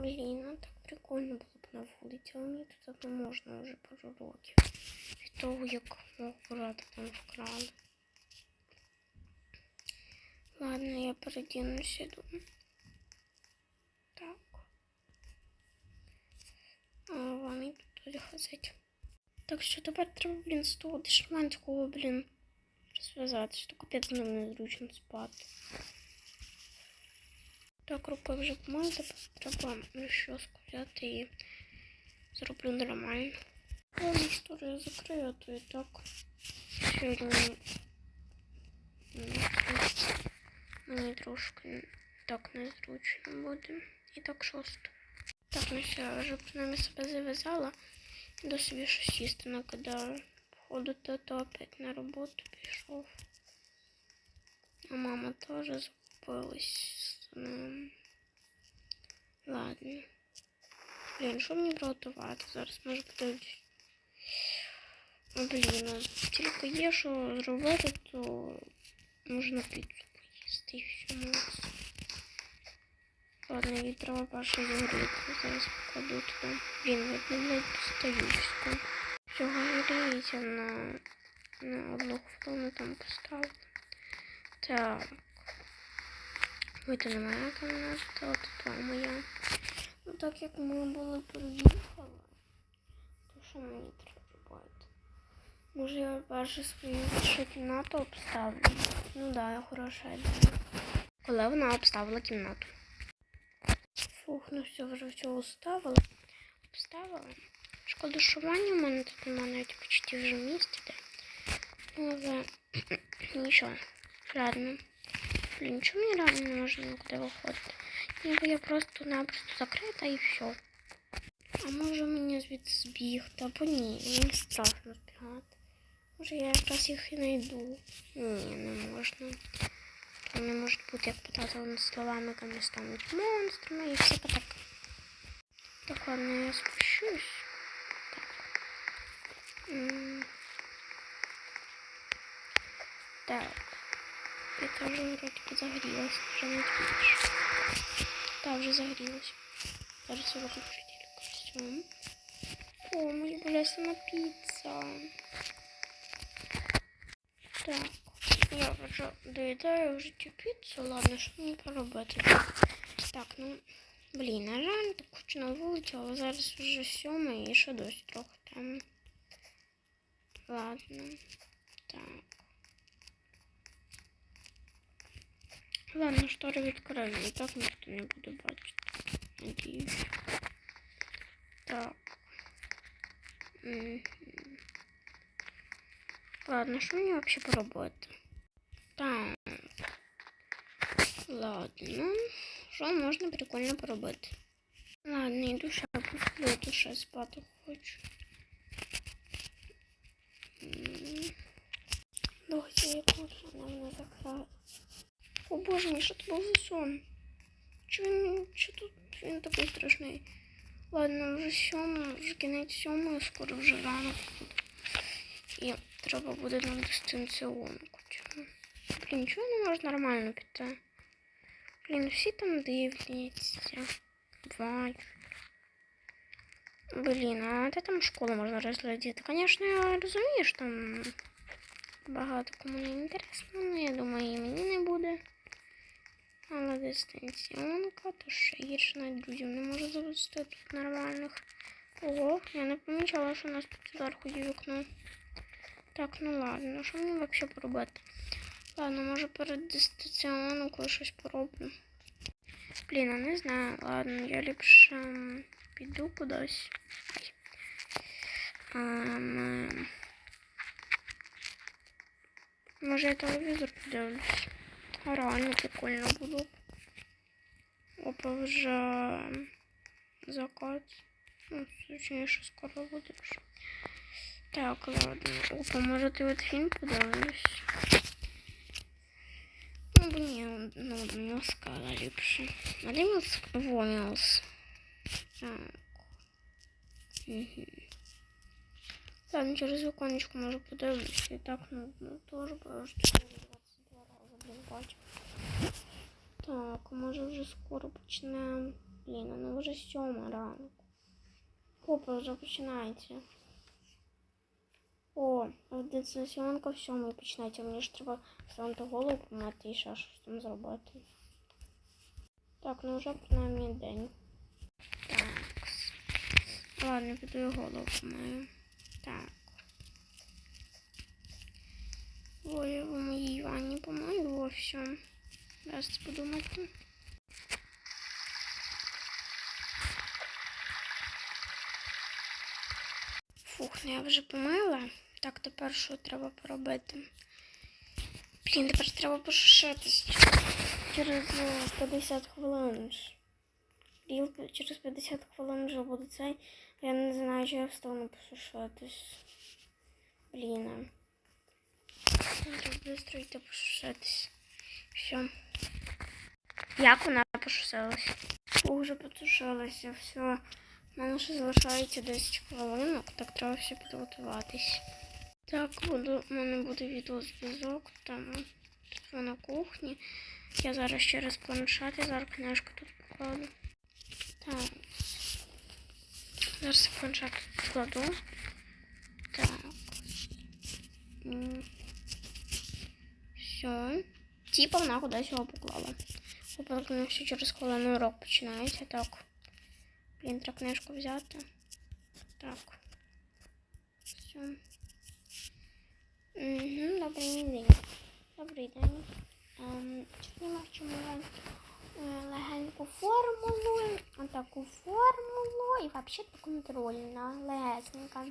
Блін, ну так прикольно було б на вулиці, але мені тут не можна вже пару років. Від того, як мого брата там вкрали. Ладно, я передінуся іду. Так. А вам і тут хазить. Так що тепер треба, блін, з того дешманського, блін, розв'язатися. То капець з ним незручно спати. Так, руки вже помили, треба розчоску взяти і зроблю нормально. Я історію закрию, а то і так сьогодні мені трошки так незручно буде. І так шосто. Так, ну все, вже принаймні себе зав'язала. До собі щось їсти накидаю. Походу, тато опять на роботу пішов. А мама теж закупилась ним. Ладно. Блін, що мені приготувати? Зараз може подивлюсь. О, блін, ну, тільки є що зробити, то можна піцу поїсти і все молодці. Ладно, її треба перше загріти. Зараз покладу туди. Блін, видно, не достаю все. Всього гріється на, на одну хвилину там поставлю. Так. Вийти не моя кімната, то моя. Ну так як ми були приїхали, то що мені треба? Може я перше свою ще кімнату обставлю? Ну да, я хороша ідея. Коли вона обставила кімнату. Фух, ну все, вже все уставила. Обставила. Шкода, що ванні у мене тут немає навіть почти вже місця. де. Ну, але нічого. Ладно. Блін, чому мені реально не можна нікуди виходити? Ніби я просто-напросто закрита і все. А може мені звідси збігти, або ні, мені страшно збігати. Може я якраз їх і знайду. Ні, не можна. Вони можуть бути, як питати словами, вони стануть монстрами і все так. Так, ладно, я спущусь. Так. М. Так. Это вже вроде би загрілась, вже не більше. Так, вже загрілась. Зараз я виключу костюм. О, моя божественна піца. Так, я вже доїдаю вже цю піцу. Ладно, що мені поробити? Так, ну, блін, на жаль, так хочу на зараз вже сьома і ще досі трохи там. Ладно. Так. Ладно, штори відкрию, і так ніхто не буде бачити. Надіюсь. Так. Мгм. Ладно, що мені взагалі поробити? Так. Ладно. Що можна прикольно поробити? Ладно, йду ще посплю, я тут ще спати хочу. М. Дохті, яку вона мене закрила. О боже мій, що це був за сон? Чого він, що тут він такий страшний? Ладно, вже сьома, вже кінець сьомої, скоро вже ранок буде. І треба буде нам дистанціонку. Блін, чого не можна нормально піти? Блін, всі там дивляться. Бачу. Блін, а де там школу можна розглядіти? Звісно, я розумію, що там багато кому не інтересно, але я думаю, і мені не буде. Але дистанціонка, то ще гірше навіть друзів не можу завести тут нормальних. Ого, я не помічала, що у нас тут зверху є вікно. Так, ну ладно, що мені взагалі поробити? Ладно, може перед дистанціонкою щось пороблю. Блін, а не знаю. Ладно, я ліпше піду кудись. Ем. Може я телевізор подивлюсь. А реально прикольно було. б. Опа, вже закат. Ну, точніше, скоро буде вже. Так, ладно. Опа, може ти от фільм подивлюсь? Ну, бо ні, ну, не скала ліпше. А де Мілс? Во, Мілс. Так. Угу. Ладно, через віконечко може подивлюсь. І так, ну, ну теж, бо Бачу. Так, може вже скоро почнемо Блін, ну вже сьома ранку. Опа, вже починається. О, сьоманка в сьомій починається. Мені ж треба вставити голову помати і ще щось там зробити. Так, ну вже принаймні день. Так. Ладно, піду я голову помию. Так. Ой, в моїй ванні помию, о, все. Зараз подумати. Фух, ну я вже помила. Так, тепер що треба поробити? Блін, тепер треба пошишитись. Через е, 50 хвилин. ж. Через 50 хвилин вже буде цей. Я не знаю, чи я встану пошишитись. Блін. Треба швидко йти. Все. Як вона пошусилась? Уже потушилася, все. Мене ще залишається 10 хвилинок, так треба все підготуватись. Так, буду, у мене буде відеозв'язок, там тут на кухні. Я зараз через планшет, я зараз книжку тут покладу. Так. Зараз планшет тут покладу. Так. Все. Типа вона кудись його поклала. Ну ще через хвилину урок починається, так. Блін, треба книжку взяти. Так. Все. Угу, добрий день. Добрий день. Ем, ми вчимо е, легеньку формулу, таку формулу і взагалі контрольна, легесенька.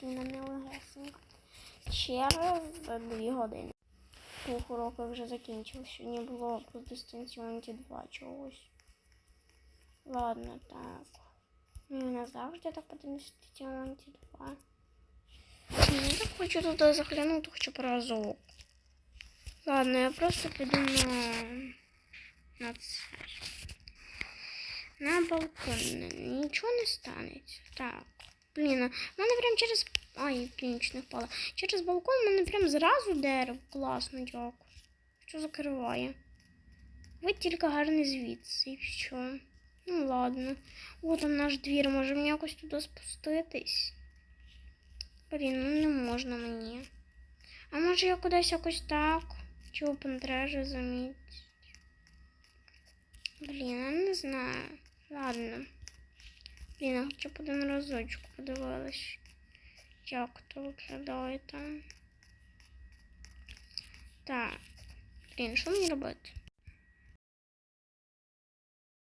Блін, не легесенька. Через дві години. Двох уроків вже закінчилось. Сьогодні було по дистанціонці два чогось. Ладно, так. Ну, не завжди так по дистанціонці два. Ну, я так хочу туди заглянути хоча б разок. Ладно, я просто піду на... на це. На балкон. Нічого не станеться. Так. Блін, у мене прям через... Ай, блін, не впала. Через балкон у мене прям зразу дерево. Класно, дякую. Що закриває? Ви тільки гарний звідси і все. Ну ладно. О, там наш двір. Може мені якось туди спуститись? Блін, ну не можна мені. А може я кудись якось так? Чи опентрежі замітить? Блін, я не знаю. Ладно. Блін, я хоча б один разочок подивилась. Як то виглядає там. Так. Блін, що мені робити?